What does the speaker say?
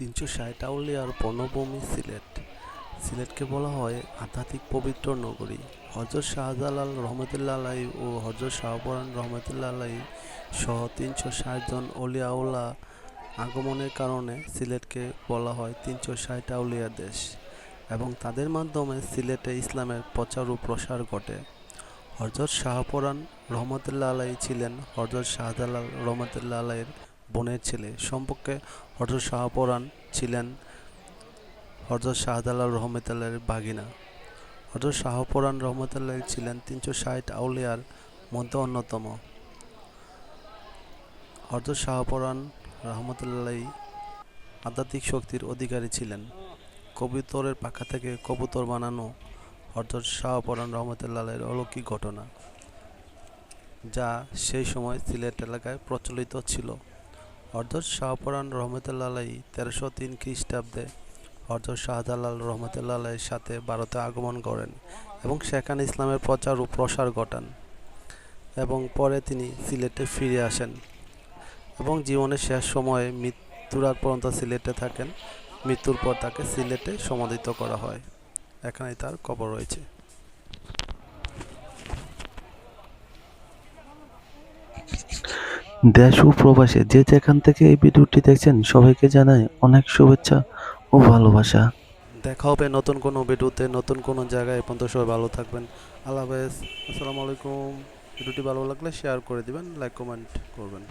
তিনশো ষাট আউলিয়ার বনভূমি সিলেট। সিলেটকে বলা হয় আধ্যাত্মিক পবিত্র নগরী। হজরত শাহজালাল রহমতুল্লাহ আলাই ও হজরত শাহপরান রহমতুল্লাহ আলাই সহ তিনশো ষাট জন অলিয়াউলা আগমনের কারণে সিলেটকে বলা হয় তিনশো ষাট আউলিয়া দেশ এবং তাদের মাধ্যমে সিলেটে ইসলামের প্রচার ও প্রসার ঘটে। হজরত শাহপরান রহমতুল্লাহ আলাই ছিলেন হজরত শাহজালাল রহমতুল্লাহ আলাইয়ের বোনের ছেলে। সম্পর্কে হজরত শাহপরান ছিলেন হজরত শাহজালাল রহমতুল্লাহের বাগিনা হজরত শাহপরান রহমতুল্লাহ ছিলেন তিনশো ষাট আউলিয়ার মধ্যে অন্যতম। হজরত শাহপরান রহমতুল্লাহ আধ্যাত্মিক শক্তির অধিকারী ছিলেন। কবুতরের পাখা থেকে কবুতর বানানো হজরত শাহপরান রহমতুল্লাহের অলৌকিক ঘটনা, যা সেই সময় সিলেট এলাকায় প্রচলিত ছিল। হজরত শাহপরান রহমতুল্লাহ আলাই তেরোশো তিন খ্রিস্টাব্দে হজরত শাহজালাল রহমতুল্লাহ আলাইয়ের সাথে ভারতে আগমন করেন এবং সেখানে ইসলামের প্রচার ও প্রসার ঘটান এবং পরে তিনি সিলেটে ফিরে আসেন এবং জীবনের শেষ সময়ে মৃত্যুর আগ পর্যন্ত সিলেটে থাকেন। মৃত্যুর পর তাকে সিলেটে সমাধিত করা হয়। এখানে তার কবর রয়েছে। দেশ ও প্রবাসে যে যেখান থেকে এই ভিডিওটি দেখছেন, সবাইকে জানাই অনেক শুভেচ্ছা ও ভালোবাসা। দেখা হবে নতুন কোনো ভিডিওতে নতুন কোনো জায়গায়। পর্যন্ত সবাই ভালো থাকবেন। আল্লাহ হাফেজ। আসসালামু আলাইকুম। ভিডিওটি ভালো লাগলে শেয়ার করে দিবেন লাইক কমেন্ট করবেন।